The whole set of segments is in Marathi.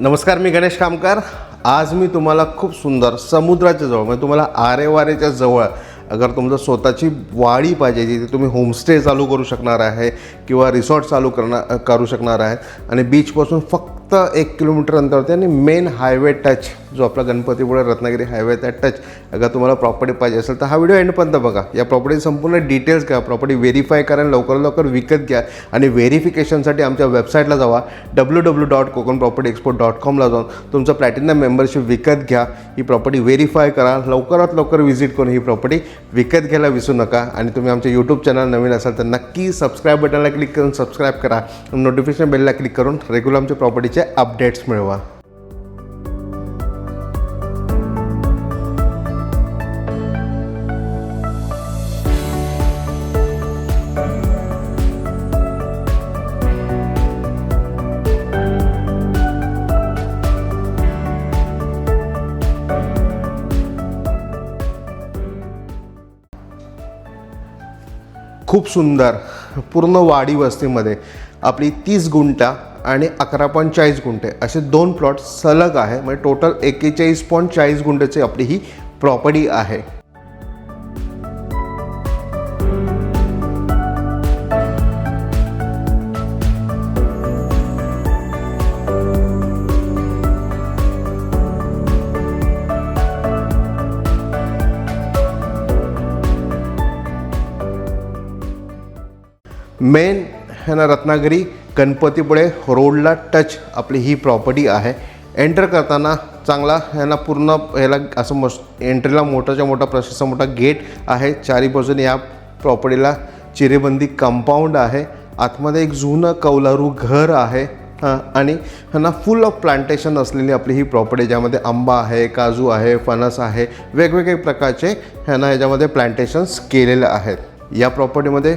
नमस्कार मी गणेश कामकार. आज मी तुम्हाला खूप सुंदर समुद्राच्या जवळ म्हणजे तुम्हाला आरेवारेच्या जवळ अगर तुमचं स्वतःची वाडी पाहिजे जिथे तुम्ही होमस्टे चालू करू शकणार आहे किंवा रिसॉर्ट चालू करणार करू शकणार आहे आणि बीचपासून फक्त एक किलोमीटर अंतरावरती आणि मेन हायवे टच जो आपला गणपतीपुळे रत्नागिरी हायवे त्या टच अगर तुम्हाला प्रॉपर्टी पाहिजे असेल तर हा व्हिडिओ एंडपर्यंत बघा. या प्रॉपर्टी संपूर्ण डिटेल्स घ्या. प्रॉपर्टी व्हेरीफाय करा आणि लवकरात लवकर विकत घ्या. आणि व्हेरिफिकेशनसाठी आमच्या वेबसाईटला जावा. W W dot Konkan property export dot कॉमला जाऊन तुमचं प्लॅटिनम मेंबरशिप विकत घ्या. ही प्रॉपर्टी व्हेरीफाय करा. लवकरात लवकर व्हिजिट करून ही प्रॉपर्टी विकत घ्यायला विसरू नका. आणि तुम्ही आमच्या यूट्यूब चॅनल नवीन असाल तर नक्की सबस्क्राईब बटनला क्लिक करून सबस्क्राईब करा. नोटिफिकेशन बेलला क्लिक करून रेग्युलर आमच्या प्रॉपर्टीचे अपडेट्स मिळवा. खूप सुंदर पूर्ण वाडी वस्तीमध्ये. आपली तीस गुंठा आणि अकरा पॉईंट चाळीस गुंठे. असे दोन प्लॉट सलग आहे. म्हणजे टोटल एक्केचाळीस पॉईंट चाळीस गुंठेची आपली ही प्रॉपर्टी आहे. मेन है ना रत्नागिरी गणपतीपुळे रोडला टच आपली ही प्रॉपर्टी आहे. एंटर करताना चांगला ह्याला पूर्ण ह्याला असं मस्त एंट्रीला मोठाच्या मोठा प्रशस्त मोठा गेट आहे. चारी बाजूने या प्रॉपर्टीला चिरेबंदी कंपाऊंड आहे. आतमध्ये एक जुनं कौलारू घर आहे. हां आणि ह्यांना फुल ऑफ प्लांटेशन असलेली आपली ही प्रॉपर्टी ज्यामध्ये आंबा आहे काजू आहे फणस आहे. वेगवेगळे प्रकारचे ह्यांना ह्याच्यामध्ये प्लांटेशन्स केलेले आहेत. या प्रॉपर्टीमध्ये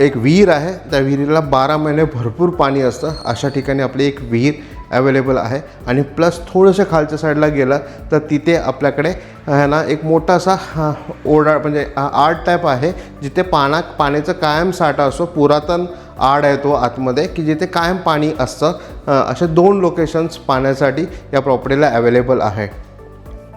एक विहीर आहे. त्या विहिरीला बारा महिने भरपूर पाणी असतं. अशा ठिकाणी आपली एक विहीर अवेलेबल आहे. आणि प्लस थोडंसं खालच्या साईडला गेलं तर तिथे आपल्याकडे आहे ना एक मोठासा हा, ओढा म्हणजे आर्ट आड टाईप आहे. जिथे पाना पाण्याचं कायम साठा असतो. पुरातन आड आहे तो आतमध्ये की जिथे कायम पाणी असतं. असे दोन लोकेशन्स पाण्यासाठी या प्रॉपर्टीला अवेलेबल आहे.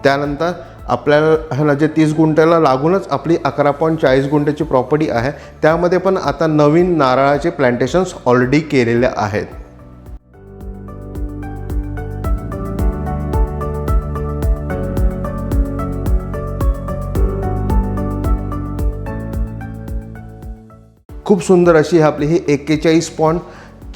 त्यानंतर आपल्याला जे तीस गुंठ्याला लागूनच आपली अकरा पॉईंट चाळीस गुंठ्याची प्रॉपर्टी आहे त्यामध्ये पण आता नवीन नारळाचे प्लांटेशन्स ऑलरेडी केलेले आहेत. खूप सुंदर अशी आपली ही एक्केचाळीस पॉईंट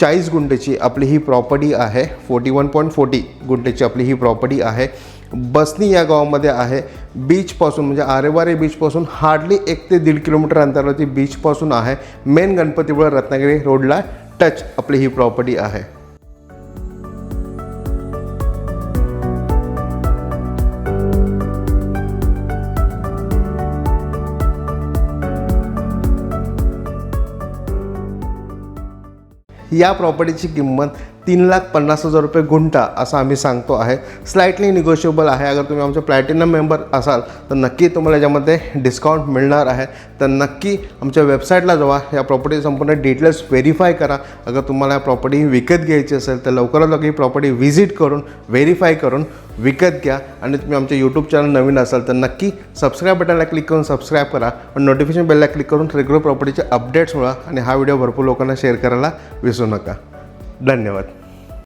चाळीस गुंठेची आपली ही प्रॉपर्टी आहे. फोर्टी वन पॉईंट फोर्टी गुंठेची आपली ही प्रॉपर्टी आहे. बसनी या गावामध्ये आहे. बीचपासून म्हणजे आरेवारे बीचपासून हार्डली एक ते दीड किलोमीटर अंतरावरती बीचपासून आहे. मेन गणपतीपुळे रत्नागिरी रोडला टच आपली ही प्रॉपर्टी आहे. या प्रॉपर्टीची किंमत तीन लाख पन्नास हजार रुपये गुंठा असं आम्ही सांगतो आहे. स्लाइटली निगोशिएबल आहे. अगर तुम्ही आमचे प्लॅटिनम मेंबर असाल तर नक्की तुम्हाला याच्यामध्ये डिस्काउंट मिळणार आहे. तर नक्की आमच्या वेबसाईटला जावा. या प्रॉपर्टी संपूर्ण डिटेल्स व्हेरीफाय करा. अगर तुम्हाला या प्रॉपर्टी विकत घ्यायची असेल तर लवकरात लवकर ही प्रॉपर्टी व्हिजिट करून व्हेरीफाय करून विकत घ्या. आणि तुम्ही आमच्या यूट्यूब चॅनल नवीन असाल तर नक्की सबस्क्राईब बटनला क्लिक करून सबस्क्राईब करा. आणि नोटिफिकेशन बेलला क्लिक करून रेग्युलर प्रॉपर्टीचे अपडेट्स मिळवा. आणि हा व्हिडिओ भरपूर लोकांना शेअर करायला विसरू नका. धन्यवाद.